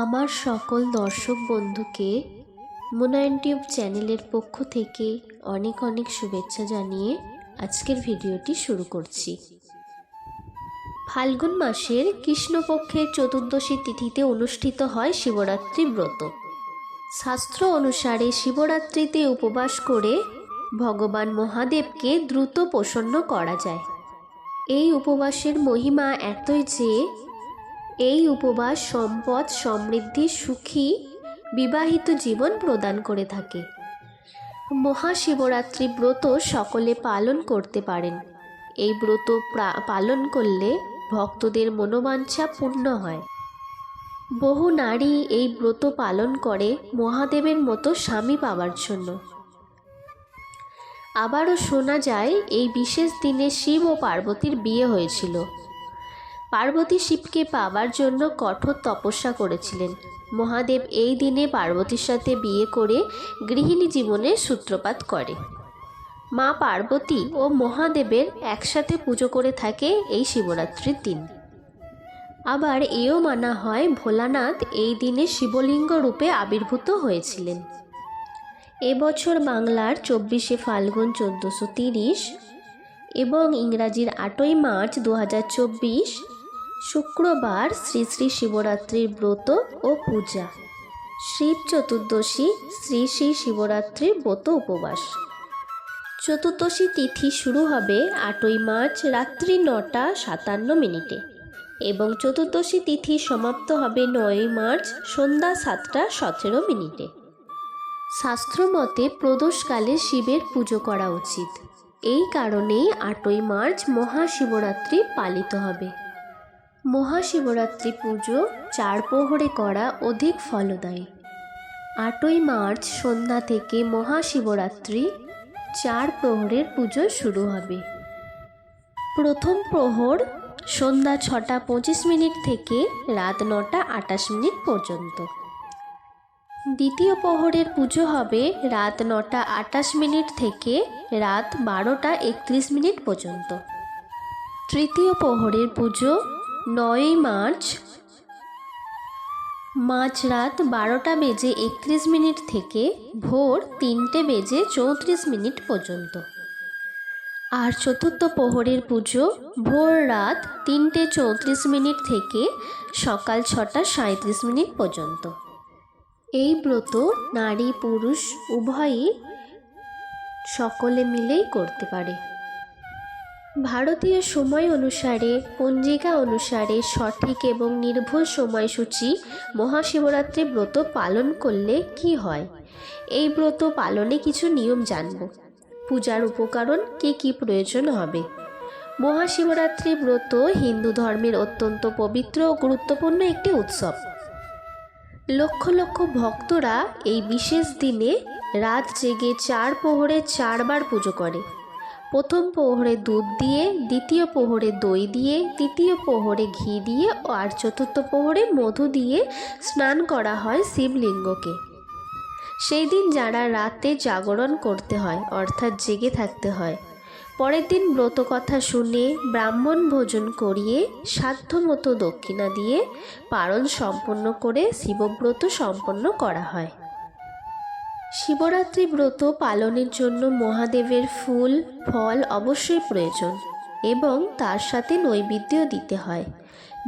আমার সকল দর্শক বন্ধুকে মুনায়ন টিউব চ্যানেলের পক্ষ থেকে অনেক অনেক শুভেচ্ছা জানিয়ে আজকের ভিডিওটি শুরু করছি। ফাল্গুন মাসের কৃষ্ণপক্ষের চতুর্দশী তিথিতে অনুষ্ঠিত হয় শিবরাত্রি ব্রত। শাস্ত্র অনুসারে শিবরাত্রিতে উপবাস করে ভগবান মহাদেবকে দ্রুত প্রসন্ন করা যায়। এই উপবাসের মহিমা এতই যে এই উপবাস সম্পদ সমৃদ্ধি, সুখী, বিবাহিত জীবন প্রদান করে থাকে। মহাশিবরাত্রি ব্রত সকলে পালন করতে পারেন। এই ব্রত পালন করলে ভক্তদের মনোবাঞ্ছা পূর্ণ হয়। বহু নারী এই ব্রত পালন করে মহাদেবের মতো স্বামী পাওয়ার জন্য। আবারও শোনা যায়, এই বিশেষ দিনে শিব ও পার্বতীর বিয়ে হয়েছিল। পার্বতী শিবকে পাওয়ার জন্য কঠোর তপস্যা করেছিলেন। মহাদেব এই দিনে পার্বতীর সাথে বিয়ে করে গৃহিণী জীবনের সূত্রপাত করে। মা পার্বতী ও মহাদেবের একসাথে পুজো করে থাকে এই শিবরাত্রির দিন। আবার এও মানা হয় ভোলানাথ এই দিনে শিবলিঙ্গ রূপে আবির্ভূত হয়েছিলেন। এবছর বাংলার চব্বিশে ফাল্গুন চোদ্দোশো তিরিশ এবং ইংরাজির আটই মার্চ দু হাজার চব্বিশ শুক্রবার শ্রী শ্রী শিবরাত্রির ব্রত ও পূজা। শিব চতুর্দশী শ্রী শ্রী শিবরাত্রির ব্রত উপবাস। চতুর্দশী তিথি শুরু হবে আটই মার্চ রাত্রি নটা সাতান্ন মিনিটে এবং চতুর্দশী তিথি সমাপ্ত হবে নয়ই মার্চ সন্ধ্যা সাতটা সতেরো মিনিটে। শাস্ত্রমতে প্রদোষকালে শিবের পুজো করা উচিত। এই কারণেই আটই মার্চ মহাশিবরাত্রি পালিত হবে। মহাশিবরাত্রি পুজো চার প্রহরে করা অধিক ফলদায়ী। আটই মার্চ সন্ধ্যা থেকে মহাশিবরাত্রি চার প্রহরের পুজো শুরু হবে। প্রথম প্রহর সন্ধ্যা ছটা পঁচিশ মিনিট থেকে রাত নটা আটাশ মিনিট পর্যন্ত। দ্বিতীয় প্রহরের পুজো হবে রাত নটা আটাশ মিনিট থেকে রাত বারোটা একত্রিশ মিনিট পর্যন্ত। তৃতীয় প্রহরের পুজো নয়ই মার্চ মাঝরাত বারোটা বেজে একত্রিশ মিনিট থেকে ভোর তিনটে বেজে চৌত্রিশ মিনিট পর্যন্ত। আর চতুর্থ প্রহরের পুজো ভোর রাত তিনটে চৌত্রিশ মিনিট থেকে সকাল ছটা সাঁত্রিশ মিনিট পর্যন্ত। এই ব্রত নারী পুরুষ উভয়ই সকলে মিলেই করতে পারে। ভারতীয় সময় অনুসারে, পঞ্জিকা অনুসারে সঠিক এবং নির্ভুল সময়সূচি মহাশিবরাত্রি ব্রত পালন করলে কি হয়? এই ব্রত পালনে কিছু নিয়ম জানব। পূজার উপকরণ কি কি প্রয়োজন হবে? মহাশিবরাত্রি ব্রত হিন্দু ধর্মের অত্যন্ত পবিত্র ও গুরুত্বপূর্ণ একটি উৎসব। লক্ষ লক্ষ ভক্তরা এই বিশেষ দিনে রাত জেগে চার প্রহরে চারবার পুজো করে। প্রথম প্রহরে দুধ দিয়ে, দ্বিতীয় প্রহরে দই দিয়ে, তৃতীয় প্রহরে ঘি দিয়ে আর চতুর্থ প্রহরে মধু দিয়ে স্নান করা হয় শিবলিঙ্গকে। সেই দিন যারা রাতে জাগরণ করতে হয়, অর্থাৎ জেগে থাকতে হয়, পরের দিন ব্রত কথা শুনে ব্রাহ্মণ ভোজন করিয়ে সাধ্যমতো দক্ষিণা দিয়ে পারণ সম্পন্ন করে শিবব্রত সম্পন্ন করা হয়। শিবরাত্রি ব্রত পালনের জন্য মহাদেবের ফুল, ফল অবশ্যই প্রয়োজন এবং তার সাথে নৈবেদ্য দিতে হয়।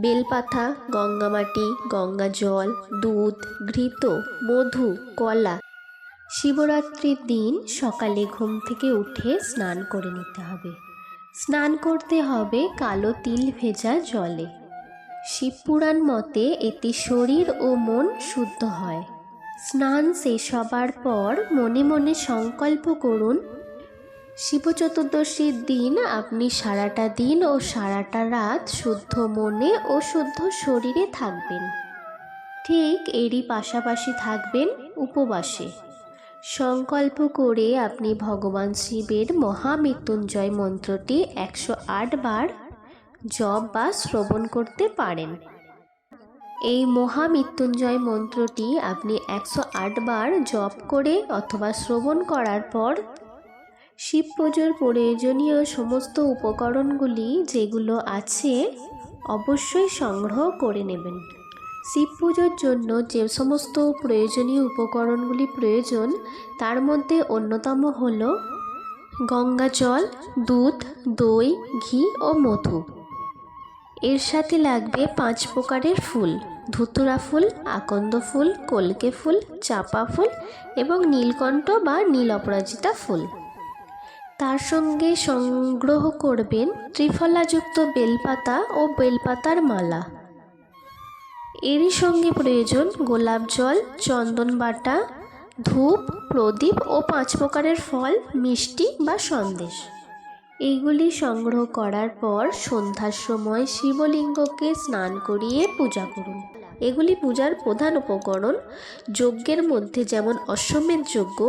বেলপাতা, গঙ্গামাটি, গঙ্গা জল, দুধ, ঘৃত, মধু, কলা শিবরাত্রির দিন সকালে ঘুম থেকে উঠে স্নান করে নিতে হবে। স্নান করতে হবে কালো তিল ভেজা জলে। শিবপুরাণ মতে এতে শরীর ও মন শুদ্ধ হয়। স্নান শেষ হবার পর মনে মনে সংকল্প করুন, শিব চতুর্দশীর দিন আপনি সারাটা দিন ও সারাটা রাত শুদ্ধ মনে ও শুদ্ধ শরীরে থাকবেন। ঠিক এরই পাশাপাশি থাকবেন উপবাসে। সংকল্প করে আপনি ভগবান শিবের মহামৃত্যুঞ্জয় মন্ত্রটি একশো আট বার জপ বা শ্রবণ করতে পারেন। এই মহামৃত্যুঞ্জয় মন্ত্রটি আপনি একশো বার জপ করে অথবা শ্রবণ করার পর শিব পুজোর প্রয়োজনীয় সমস্ত উপকরণগুলি যেগুলো আছে অবশ্যই সংগ্রহ করে নেবেন। শিব পুজোর জন্য যে সমস্ত প্রয়োজনীয় উপকরণগুলি প্রয়োজন, তার মধ্যে অন্যতম হল গঙ্গা জল, দুধ, দই, ঘি ও মধু। এর সাথে লাগবে পাঁচ প্রকারের ফুল। ধুতুরা ফুল, আকন্দ ফুল, কলকে ফুল, চাপা ফুল এবং নীলকণ্ঠ বা নীল অপরাজিতা ফুল। তার সঙ্গে সংগ্রহ করবেন ত্রিফলাযুক্ত বেলপাতা ও বেলপাতার মালা। এরই সঙ্গে প্রয়োজন গোলাপ জল, চন্দন বাটা, ধূপ, প্রদীপ ও পাঁচ প্রকারের ফল, মিষ্টি বা সন্দেশ। এইগুলি সংগ্রহ করার পর সন্ধ্যার সময় শিবলিঙ্গকে স্নান করিয়ে পূজা করুন। এগুলি পূজার প্রধান উপকরণ। যজ্ঞের মধ্যে যেমন অশ্বমেধ যজ্ঞ,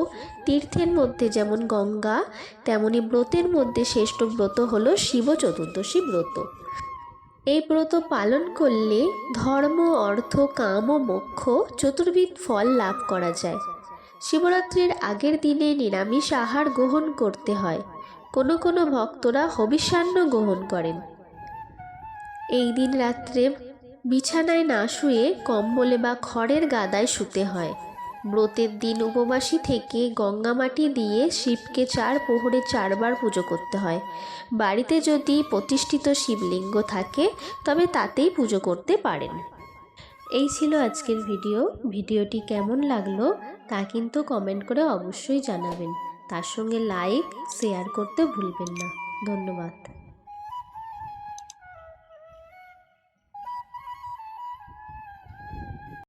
তীর্থের মধ্যে যেমন গঙ্গা, তেমনি ব্রতের মধ্যে শ্রেষ্ঠ ব্রত হল শিব চতুর্দশী ব্রত। এই ব্রত পালন করলে ধর্ম, অর্থ, কাম ও মোক্ষ চতুর্বিধ ফল লাভ করা যায়। শিবরাত্রির আগের দিনে নিরামিষ আহার গ্রহণ করতে হয়। কোনো কোনো ভক্তরা হবিষ্যান্ন গ্রহণ করেন। এই দিন রাত্রে বিছানায় না শুয়ে কম্বলে বা খড়ের গাদায় শুতে হয়। ব্রতের দিন উপবাসী থেকে গঙ্গা মাটি দিয়ে শিবকে চার প্রহরে চারবার পুজো করতে হয়। বাড়িতে যদি প্রতিষ্ঠিত শিবলিঙ্গ থাকে, তবে তাতেই পুজো করতে পারেন। এই ছিল আজকের ভিডিও। ভিডিওটি কেমন লাগল তা কিন্তু কমেন্ট করে অবশ্যই জানাবেন। তার সঙ্গে লাইক শেয়ার করতে ভুলবেন না। ধন্যবাদ।